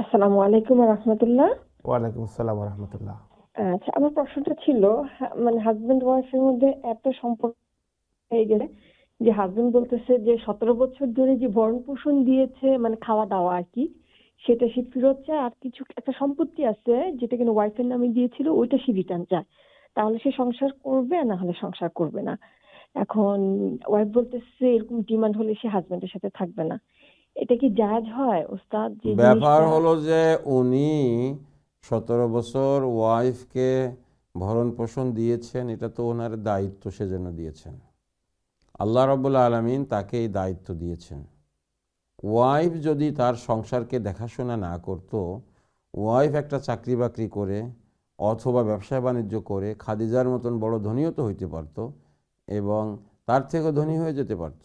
আসসালামু আলাইকুম রহমতুল্লাহ। ওয়ালাইকুম আসসালাম রহমতুল্লাহ। আচ্ছা আমার প্রশ্নটা ছিল মানে হাজবেন্ড ওয়াইফের মধ্যে এত সম্পর্ক হয়ে গেলে যে হাজবেন্ড বলতেছে যে সতেরো বছর ধরে যে ভরণ পোষণ দিয়েছে মানে খাওয়া দাওয়া আর কি সেটা সে ফেরত চায় আর কিছু একটা সম্পত্তি আছে যেটা কিনা ওয়াইফের নামে দিয়েছিল ওইটা সে রিটার্ন চায়। তাহলে সে সংসার করবে, না হলে সংসার করবে না। এখন ওয়াইফ বলতেছে, এরকম ডিমান্ড হলে সে হাজবেন্ডের সাথে থাকবে না। এটা কি জায়েজ হয়? ওস্তাদ, যে ব্যাপার হলো যে উনি সতেরো বছর ওয়াইফকে ভরণ পোষণ দিয়েছেন, এটা তো ওনার দায়িত্ব সেজন্য দিয়েছেন। আল্লাহ রব্বুল আলমিন তাকে এই দায়িত্ব দিয়েছেন। ওয়াইফ যদি তার সংসারকে দেখাশোনা না করত ওয়াইফ একটা চাকরি বাকরি করে অথবা ব্যবসা বাণিজ্য করে খাদিজার মতন বড় ধনীও তো হইতে পারত এবং তার থেকে ধনী হয়ে যেতে পারত।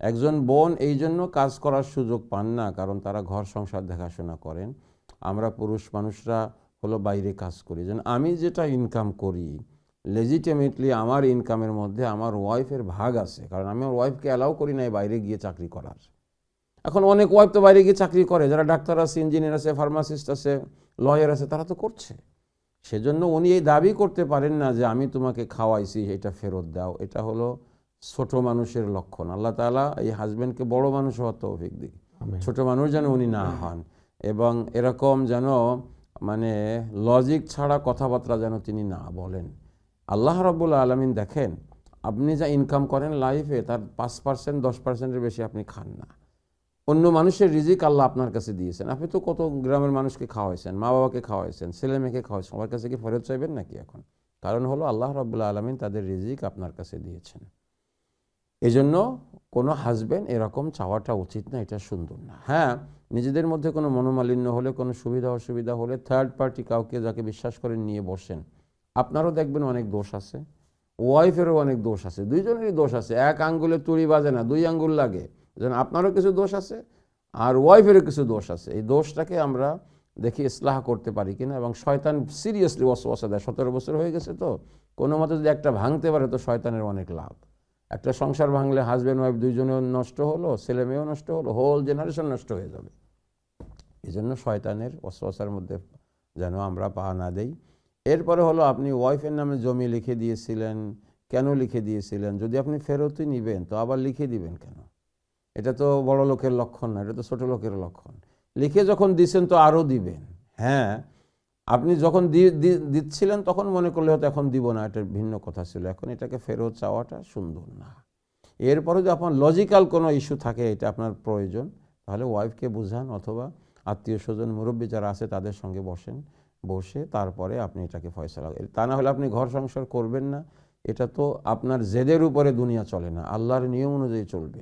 একজন বোন এই জন্য কাজ করার সুযোগ পান না, কারণ তারা ঘর সংসার দেখাশোনা করেন। আমরা পুরুষ মানুষরা হলো বাইরে কাজ করি। যেন আমি যেটা ইনকাম করি লেজিটিমেটলি আমার ইনকামের মধ্যে আমার ওয়াইফের ভাগ আছে, কারণ আমি আমার ওয়াইফকে অ্যালাউ করি না বাইরে গিয়ে চাকরি করার। এখন অনেক ওয়াইফ তো বাইরে গিয়ে চাকরি করে, যারা ডাক্তার আছে ইঞ্জিনিয়ার আছে ফার্মাসিস্ট আছে লয়ার আছে, তারা তো করছে। সেজন্য উনি এই দাবি করতে পারেন না যে আমি তোমাকে খাওয়াইছি এটা ফেরত দাও। এটা হলো ছোট মানুষের লক্ষণ। আল্লাহ তাআলা এই হাজব্যান্ডকে বড় মানুষ হওয়ার তৌফিক দিক। ছোট মানুষ যেন উনি না হন এবং এরকম যেন মানে লজিক ছাড়া কথাবার্তা যেন তিনি না বলেন। আল্লাহ রাব্বুল আলমিন দেখেন আপনি যা ইনকাম করেন লাইফে তার পাঁচ পার্সেন্ট দশ পার্সেন্টের বেশি আপনি খান না। অন্য মানুষের রিজিক আল্লাহ আপনার কাছে দিয়েছেন। আপনি তো কত গ্রামের মানুষকে খাওয়াইছেন, মা বাবাকে খাওয়াইছেন, ছেলে মেয়েকে খাওয়াইছেন, সবার কাছে কি ফেরত চাইবেন নাকি এখন? কারণ হলো আল্লাহ রাবুল্লাহ আলমিন তাদের রিজিক আপনার কাছে দিয়েছেন। এই জন্য কোনো হাজব্যান্ড এরকম চাওয়াটা উচিত না, এটা সুন্দর না। হ্যাঁ নিজেদের মধ্যে কোনো মনোমালিন্য হলে, কোনো সুবিধা অসুবিধা হলে থার্ড পার্টি কাউকে যাকে বিশ্বাস করে নিয়ে বসেন। আপনারও দেখবেন অনেক দোষ আছে ওয়াইফেরও অনেক দোষ আছে, দুইজনেরই দোষ আছে। এক আঙ্গুলে তুড়ি বাজে না, দুই আঙ্গুল লাগে। যেন আপনারও কিছু দোষ আছে আর ওয়াইফেরও কিছু দোষ আছে। এই দোষটাকে আমরা দেখি ইসলাহ করতে পারি কিনা এবং শয়তান সিরিয়াসলি ওয়াসওয়াসা দেয়। সতেরো বছর হয়ে গেছে তো, কোনো মতে যদি একটা ভাঙতে পারে তো শয়তানের অনেক লাভ। একটা সংসার ভাঙলে হাজব্যান্ড ওয়াইফ দুইজনেও নষ্ট হলো, ছেলে মেয়েও নষ্ট হলো হোল জেনারেশন নষ্ট হয়ে যাবে। এই জন্য শয়তানের ওয়াসওয়াসার মধ্যে যেন আমরা পা না দেই। এরপরে হলো আপনি ওয়াইফের নামে জমি লিখে দিয়েছিলেন, কেন লিখে দিয়েছিলেন? যদি আপনি ফেরতই নিবেন, তো আবার লিখে দিবেন কেন? এটা তো বড় লোকের লক্ষণ না, এটা তো ছোট লোকের লক্ষণ। লিখে যখন দিছেন তো আরও দিবেন। হ্যাঁ আপনি যখন দিচ্ছিলেন তখন মনে করলে হয়তো এখন দিব না, এটা ভিন্ন কথা ছিল। এখন এটাকে ফেরত চাওয়াটা সুন্দর না। এরপরে যদি আপনার লজিক্যাল কোনো ইস্যু থাকে, এটা আপনার প্রয়োজন, তাহলে ওয়াইফকে বুঝান অথবা আত্মীয় স্বজন, মুরব্বী যারা আছে তাদের সঙ্গে বসেন, বসে তারপরে আপনি এটাকে ফয়সলা তা না হলে আপনি ঘর সংসার করবেন না। এটা তো আপনার জেদের উপরে দুনিয়া চলে না, আল্লাহর নিয়ম অনুযায়ী চলবে।